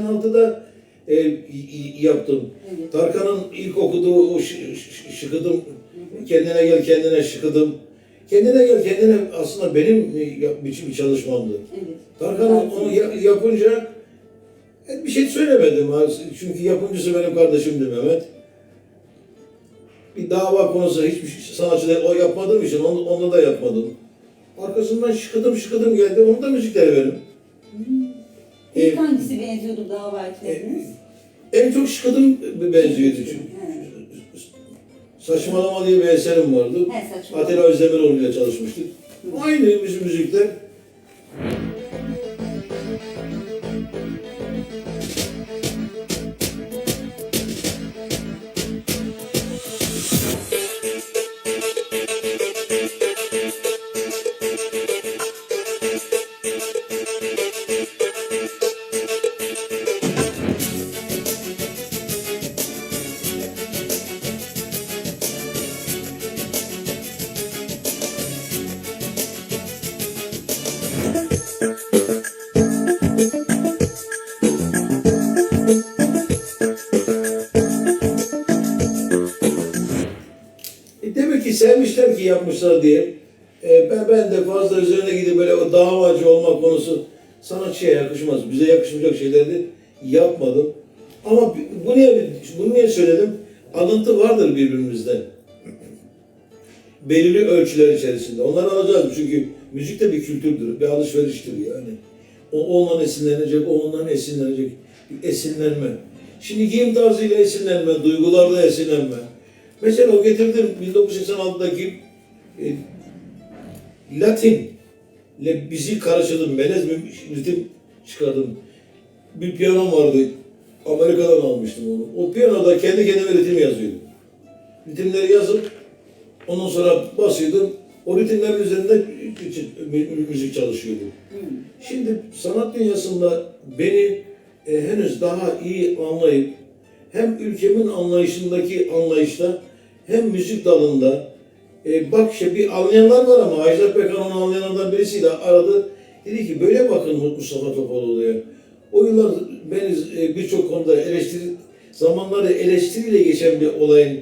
86'da e, yaptım. Evet. Tarkan'ın ilk okuduğu o şı- şı- şıkıdım, kendine gel kendine şıkıdım. Kendine gel kendine aslında benim e, biçim bir çalışmamdı. Evet. Tarkan onu ya- yapınca e, bir şey söylemedim. Çünkü yapımcısı benim kardeşimdi Mehmet. Bir dava konusu hiçbir şey- sanatçıda o yapmadığım için onu, onda da yapmadım. Arkasından şıkıdım şıkıdım geldi. Onu da müzikleri benim. İlk hangisi benziyordu daha belki dediniz? En çok şıkıdım benziyordu çünkü. Saçmalama diye bir eserim vardı. He saçma. Atilla Özdemiroğlu ile çalışmıştık. Aynı müzikler. Sevmişler ki yapmışlar diye. E ben, ben de fazla üzerine gidip böyle o davacı olma konusu sanatçıya yakışmaz. Bize yakışmayacak şeyleri yapmadım. Ama bu niye, bunu niye söyledim? Alıntı vardır birbirimizden. Belirli ölçüler içerisinde. Onları alacağız çünkü müzik de bir kültürdür, bir alışveriştir yani. O ondan esinlenecek, o ondan esinlenecek. Esinlenme. Şimdi giyim tarzıyla esinlenme, duygularda esinlenme. Mesela o getirdim 1986'daki e, Latin ile bizi karıştırdım. Melez ritim çıkardım. Bir piyano vardı. Amerika'dan almıştım onu. O piyanoda kendi kendime ritim yazıyordum. Ritimleri yazıp ondan sonra basıyordum. O ritimlerin üzerinde müzik çalışıyordum. Hı. Şimdi sanat dünyasında beni e, henüz daha iyi anlayıp hem ülkemin anlayışındaki anlayışta hem müzik dalında e, bak işte bir anlayanlar var ama Ajda Pekkan onu anlayanlardan birisiyle aradı. Dedi ki böyle bakın Mustafa Topaloğlu'ya. O yıllar beni e, birçok konuda eleştiri, zamanları eleştiriyle geçen bir olayın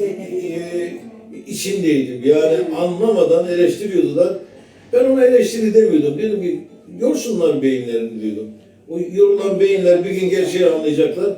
e, içindeydim. Yani anlamadan eleştiriyordular. Ben ona eleştiri demiyordum. Dedim ki yorsunlar beyinlerini diyordum. O yorulan beyinler bir gün gerçeği anlayacaklar.